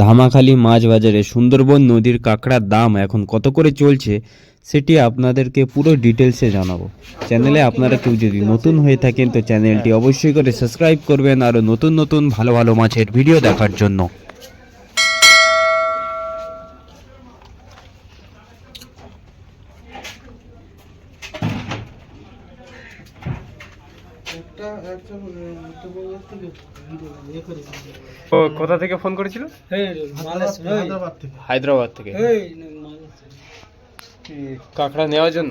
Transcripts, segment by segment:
ধামাখালি মাছ বাজারে সুন্দরবন নদীর কাঁকড়ার দাম এখন কত করে চলছে, সেটি আপনাদেরকে পুরো ডিটেলসে জানাব। চ্যানেলে আপনারা কেউ যদি নতুন হয়ে থাকেন, তো চ্যানেলটি অবশ্যই করে সাবস্ক্রাইব করবেন, আরও নতুন নতুন ভালো ভালো মাছের ভিডিও দেখার জন্য একটা একটা উত্তরবঙ্গের থেকে ভিডিও ইয়ে করেছি ও কোথা থেকে ফোন করেছিল? হায়দ্রাবাদ হায়দ্রাবাদ থেকে। কাঁকড়া নেওয়ার জন্য?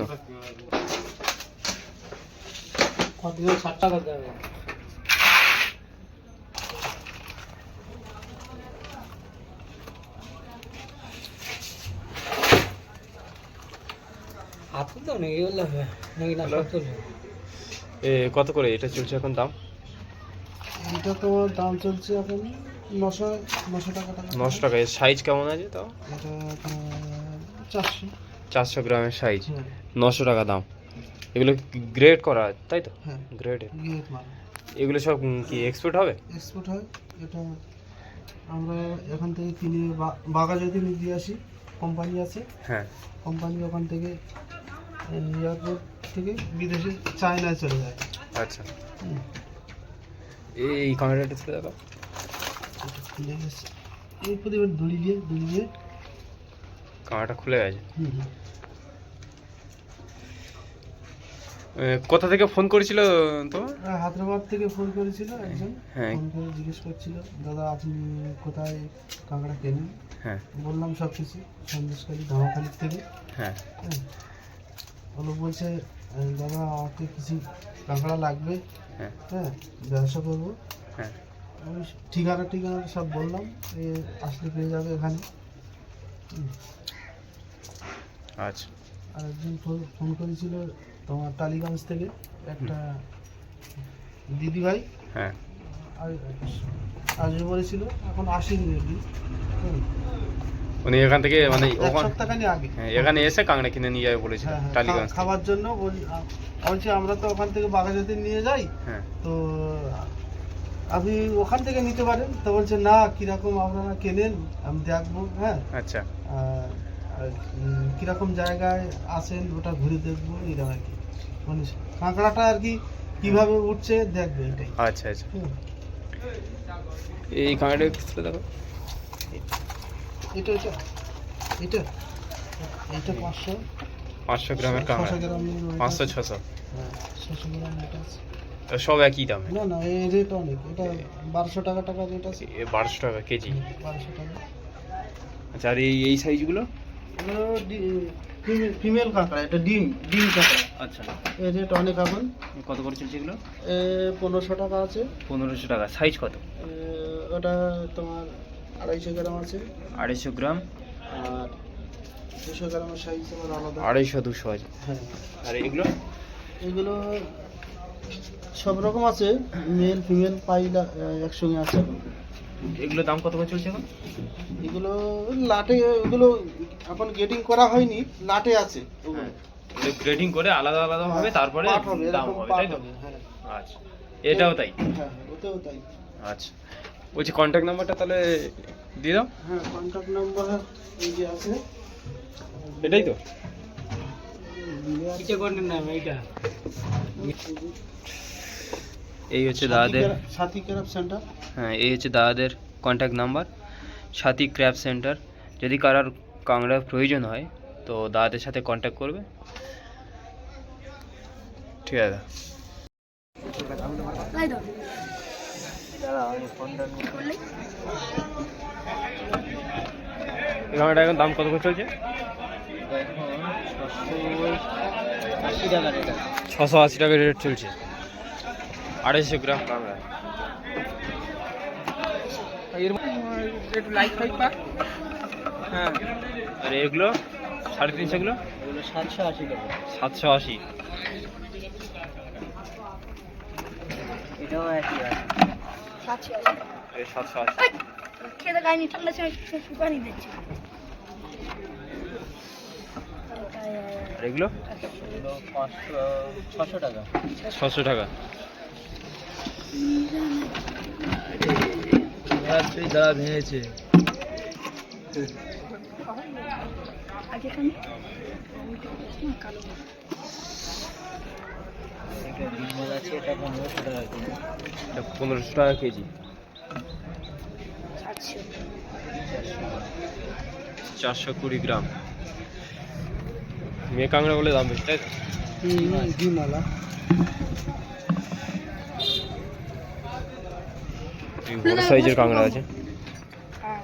আপনি তো নেই নাকি না সব চলবে এ কত করে? এটা চলছে এখন দাম? এটা তোমার দাম চলছে এখন নশো নশো টাকা নশো টাকা। এর সাইজ কেমন আছে তাও? এটা চারশো। চারশো গ্রামের সাইজ হ্যাঁ। নশো টাকা দাম। এগুলো গ্রেড করা তাই তো? হ্যাঁ। গ্রেডে মাল এগুলো সব কি এক্সপোর্ট হবে? এক্সপোর্ট হয়। এটা আমরা এখান থেকে কিনে বা- বাঘাযতীন দিয়ে আসি। কোম্পানি আছে। হ্যাঁ। কোম্পানি ওখান থেকে এয়ারপোর্ট থেকে বিদেশে চায়নায় চলে যায়। আচ্ছা। এই কাঁকড়াটা ছিল দাদা খুলে গেছে। এই প্রতিবার দড়ি দিয়ে দড়ি দিয়ে। কাঁকড়াটা খুলে গেছে। কোথা থেকে ফোন করেছিল আর হায়দ্রাবাদ থেকে ফোন করেছিল একজন। হ্যাঁ। ফোন করে জিজ্ঞেস করছিল দাদা আপনি কোথায়? কাঁকড়া কেনেন হ্যাঁ। বললাম সব কিছু সন্দেশখালী ধামাখালির থেকে। হ্যাঁ। ওরা বলছে দাদা আমাকে কিছু কাঁকড়া লাগবে। হ্যাঁ। হ্যাঁ ব্যবসা করব। হ্যাঁ। আমি ঠিকানা ঠিকানা সব বললাম এ আসলে পেয়ে যাবে এখানে। হুম। আচ্ছা। আর একজন ফোন- করেছিল তোমার টালিগঞ্জ থেকে একটা দিদিভাই। হ্যাঁ। আসবে বলেছিল এখন আসেনি রেডি উনি এখান থেকে মানে এক ওখান সপ্তাহখানি আগে। হ্যাঁ এখানে এসে কাঁকড়া কিনে নিয়ে যাবে বলেছিল হ্যাঁ হ্যাঁ টালিগঞ্জ খাবার জন্য বল- বলছি আমরা তো ওখান থেকে বাঘাজাতি নিয়ে যাই। হ্যাঁ। তো আপনি ওখান থেকে নিতে পারেন। তো বলছে না কীরকম আপনারা কেনেন আমি দেখব। হ্যাঁ। আচ্ছা। কীরকম জায়গায় আসেন ওটা ঘুরে দেখব এরকম আর কি। মানে কাঁকড়াটা আর কি কীভাবে উঠছে দেখবে এটাই। আচ্ছা আচ্ছা। এই কাঁকড়াটা ছিল দেখো। এটা এটা এটা এটা পাঁচশো। পাঁচশো গ্রামের কাঁকড়া পাঁচশো ছশো। হ্যাঁ ছশো গ্রাম এটা সব একই দামে? না না এই রেট অনেক। এটা বারোশো টাকা টাকা রেট আছে। এ বারোশো টাকা কেজি? বারোশো টাকা। আচ্ছা আর এই এই সাইজগুলো ফিমেল কাঁকড়া এটা ডিম ডিম কাঁকড়া। আচ্ছা। এর রেট অনেক এখন। কত করে চলছে এগুলো? পনেরোশো টাকা আছে। পনেরোশো টাকা। সাইজ কত? ওটা তোমার আড়াইশো গ্রাম আছে। আড়াইশো গ্রাম? আর দুশো গ্রামের সাইজ তোমার আলাদা। আড়াইশো দুশো আছে। হ্যাঁ। আর এগুলো? এগুলো সব রকম আছে মেল ফিমেল পাইলা একসঙ্গে আছে। এগুলো দাম কত করে চলছে এখন? এগুলো লাটে এগুলো এখন গেটিং করা হয়নি লাটে আছে। ওগুলো। গ্রেডিং করে আলাদা আলাদা হবে তারপরে দাম হবে তাই তো? হ্যাঁ। আচ্ছা। এটাও তাই? হ্যাঁ হ্যাঁ, ওতেও তাই। আচ্ছা। বলছি কন্ট্যাক্ট নাম্বারটা তাহলে দিয়ে দাও। হ্যাঁ কন্ট্যাক্ট নাম্বার এই যে আছে। এটাই তো? কিসে কন্ট্যাক্ট নাম এইটা? এই হচ্ছে দাদাদের সাথী ক্যারাপ সেন্টার হ্যাঁ এই হচ্ছে দাদাদের contact number Sathi crab centre যদি কারার কাংড়ার প্রয়োজন হয় তো দাদাদের সাথে কন্ট্যাক্ট করবে। ঠিক আছে। এই এখন দাম কত করে চলছে? ছশো আশি টাকা রেট চলছে। আড়াইশো গ্রাম। পাক হ্যাঁ আর এগুলো? সাড়ে তিনশোগুলো এগুলো? সাতশো আশি। সাতশো আশি খেতে খাইনি ঠান্ডা সময় শুকানি দিচ্ছে। আর এগুলো? ছশো টাকা। ছশো টাকা দাদা ভেঙেছে আগে এখানে কালো এটা পনেরোশো টাকা কেজি। চারশো। চারশো কুড়ি গ্রাম। মেয়ে কাঁকড়া বলে দাম বেশি তাই ডিমালা বড় সাইজের কাঁকড়া আছে। হ্যাঁ।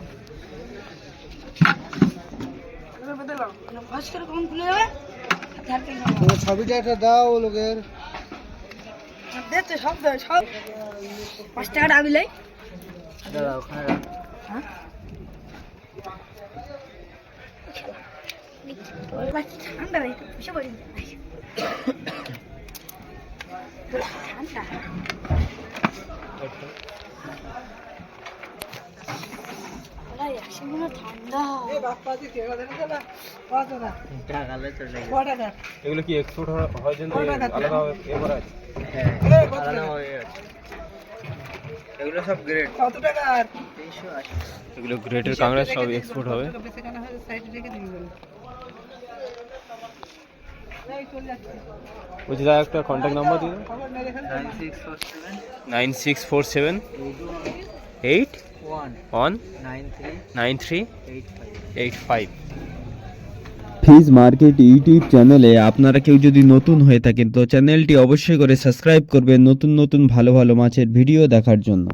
ছবিটা একটা দাও লোকের। দে তো সব। পাঁচ টাকা আমি লাই। হ্যাঁ? ঠান্ডা বসে পড়ি ঠান্ডা হয় ঠান্ডা। এগুলো কি এক্সপোর্ট হওয়ার জন্য আলাদা এ করা আছে। এগুলো সব গ্রেড কত টাকার এগুলো গ্রেটের কাঁকড়া সব এক্সপোর্ট হবে। বলছি দাদা একটা কন্ট্যাক্ট নাম্বার দিন nine six four seven eight one nine three eight five. Fish market YouTube চ্যানেলে আপনারা কেউ যদি নতুন হয়ে থাকেন তো চ্যানেলটি অবশ্যই করে সাবস্ক্রাইব করবেন নতুন নতুন ভালো ভালো মাছের ভিডিও দেখার জন্য।